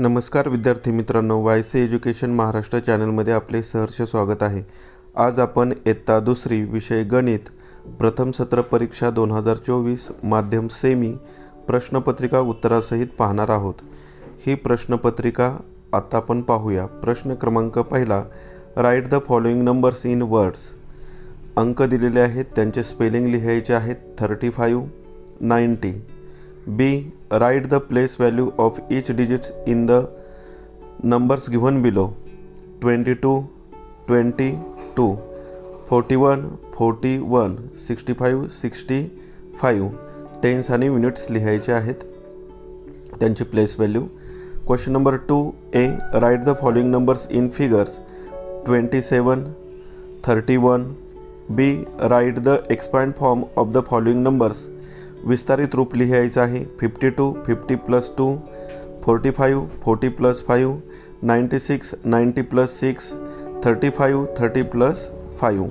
नमस्कार विद्यार्थी मित्रांनो वाय सी एज्युकेशन महाराष्ट्र चॅनलमध्ये आपले सहर्ष स्वागत आहे. आज आपण इयत्ता दुसरी विषय गणित प्रथम सत्र परीक्षा दोन हजार चोवीस माध्यम सेमी प्रश्नपत्रिका उत्तरासहित पाहणार आहोत. ही प्रश्नपत्रिका आता आपण पाहूया. प्रश्न क्रमांक पहिला write the following numbers in words अंक दिलेले आहेत त्यांचे स्पेलिंग लिहायचे आहेत thirty five ninety B write the place value of each digit in the numbers given below twenty two twenty two forty one forty one sixty five sixty tens आणि units लिहायचे आहेत. त्यांची place value question number two A write the following numbers in figures twenty seven thirty one B write the expand form of the following numbers विस्तारित रूप लिहायचं आहे. Fifty two fifty plus two forty five forty plus five ninety six ninety plus six thirty five thirty plus five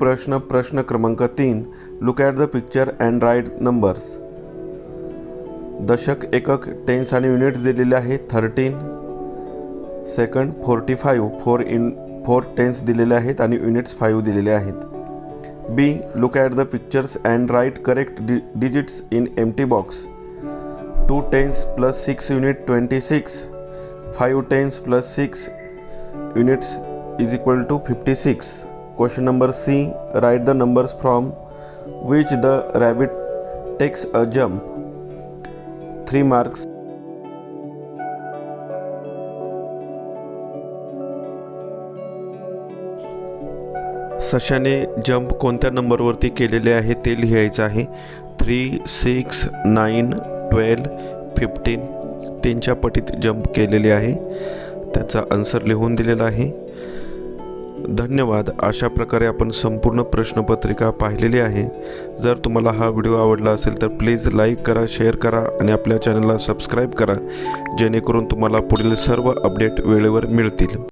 प्रश्न प्रश्न क्रमांक तीन. Look at the picture and write numbers दशक एकक टेन्स आणि युनिट्स दिलेले आहे. Thirteen second forty five four in four tens दिलेले आहेत आणि युनिट्स फाईव्ह दिलेले आहेत. B look at the pictures and write correct D digits in empty box two tens plus six unit twenty six five tens plus six units is equal to fifty six question number C write the numbers from which the rabbit takes a jump three marks सशाने jump कोणत्या नंबरवरती केलेले आहे ते लिहायचं आहे. Three six nine twelve fifteen तीनच्या पटीत जंप केलेले आहे. त्याचा आन्सर लिहून दिलेला आहे. धन्यवाद. अशा प्रकारे आपण संपूर्ण प्रश्नपत्रिका पाहिलेली आहे. जर तुम्हाला हा व्हिडिओ आवडला असेल तर प्लीज लाईक करा शेअर करा आणि आपल्या चॅनलला सबस्क्राईब करा जेणेकरून तुम्हाला पुढील सर्व अपडेट वेळेवर मिळतील.